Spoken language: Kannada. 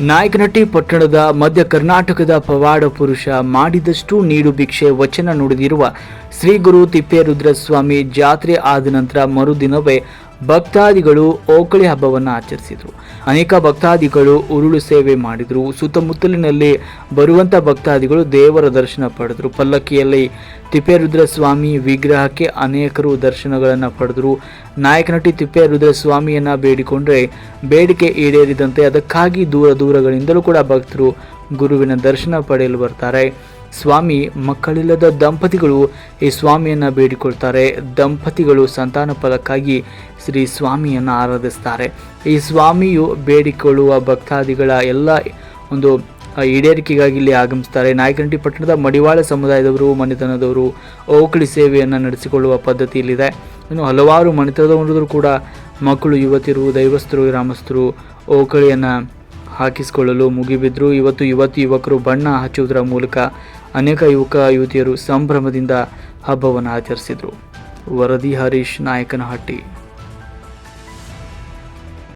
ನಾಯಕನಹಟ್ಟಿ ಪಟ್ಟಣದ ಮಧ್ಯ ಕರ್ನಾಟಕದ ಪವಾಡ ಪುರುಷ ಮಾಡಿದಷ್ಟು ನೀಡು ಭಿಕ್ಷೆ ವಚನ ನುಡಿದಿರುವ ಶ್ರೀ ಗುರು ತಿಪ್ಪೇರುದ್ರಸ್ವಾಮಿ ಜಾತ್ರೆ ಆದ ನಂತರ ಮರುದಿನವೇ ಭಕ್ತಾದಿಗಳು ಓಕಳಿ ಹಬ್ಬವನ್ನು ಆಚರಿಸಿದರು. ಅನೇಕ ಭಕ್ತಾದಿಗಳು ಉರುಳು ಸೇವೆ ಮಾಡಿದರು. ಸುತ್ತಮುತ್ತಲಿನಲ್ಲಿ ಬರುವಂಥ ಭಕ್ತಾದಿಗಳು ದೇವರ ದರ್ಶನ ಪಡೆದರು. ಪಲ್ಲಕ್ಕಿಯಲ್ಲಿ ತಿಪ್ಪೇರುದ್ರಸ್ವಾಮಿ ವಿಗ್ರಹಕ್ಕೆ ಅನೇಕರು ದರ್ಶನಗಳನ್ನು ಪಡೆದರು. ನಾಯಕನಟಿ ತಿಪ್ಪೇರುದ್ರಸ್ವಾಮಿಯನ್ನು ಬೇಡಿಕೊಂಡ್ರೆ ಬೇಡಿಕೆ ಈಡೇರಿದಂತೆ ಅದಕ್ಕಾಗಿ ದೂರ ದೂರಗಳಿಂದಲೂ ಕೂಡ ಭಕ್ತರು ಗುರುವಿನ ದರ್ಶನ ಪಡೆಯಲು ಬರ್ತಾರೆ. ಸ್ವಾಮಿ ಮಕ್ಕಳಿಲ್ಲದ ದಂಪತಿಗಳು ಈ ಸ್ವಾಮಿಯನ್ನು ಬೇಡಿಕೊಳ್ತಾರೆ. ದಂಪತಿಗಳು ಸಂತಾನ ಫಲಕ್ಕಾಗಿ ಶ್ರೀ ಸ್ವಾಮಿಯನ್ನು ಆರಾಧಿಸ್ತಾರೆ. ಈ ಸ್ವಾಮಿಯು ಬೇಡಿಕೊಳ್ಳುವ ಭಕ್ತಾದಿಗಳ ಎಲ್ಲ ಒಂದು ಈಡೇರಿಕೆಗಾಗಿ ಇಲ್ಲಿ ಆಗಮಿಸ್ತಾರೆ. ನಾಯಕನಹಟ್ಟಿ ಪಟ್ಟಣದ ಮಡಿವಾಳ ಸಮುದಾಯದವರು, ಮನೆತನದವರು ಓಕಳಿ ಸೇವೆಯನ್ನು ನಡೆಸಿಕೊಳ್ಳುವ ಪದ್ಧತಿ ಇಲ್ಲಿದೆ. ಇನ್ನು ಹಲವಾರು ಮನೆತನದವರು ಕೂಡ ಮಕ್ಕಳು, ಯುವತಿಯರು, ದೈವಸ್ಥರು, ಗ್ರಾಮಸ್ಥರು ಓಕಳಿಯನ್ನು ಹಾಕಿಸಿಕೊಳ್ಳಲು ಮುಗಿಬಿದ್ರು. ಇವತ್ತು ಯುವತಿ, ಯುವಕರು ಬಣ್ಣ ಹಚ್ಚುವುದರ ಮೂಲಕ ಅನೇಕ ಯುವಕ, ಯುವತಿಯರು ಸಂಭ್ರಮದಿಂದ ಹಬ್ಬವನ್ನು ಆಚರಿಸಿದರು. ವರದಿ ಹರೀಶ್, ನಾಯಕನಹಟ್ಟಿ.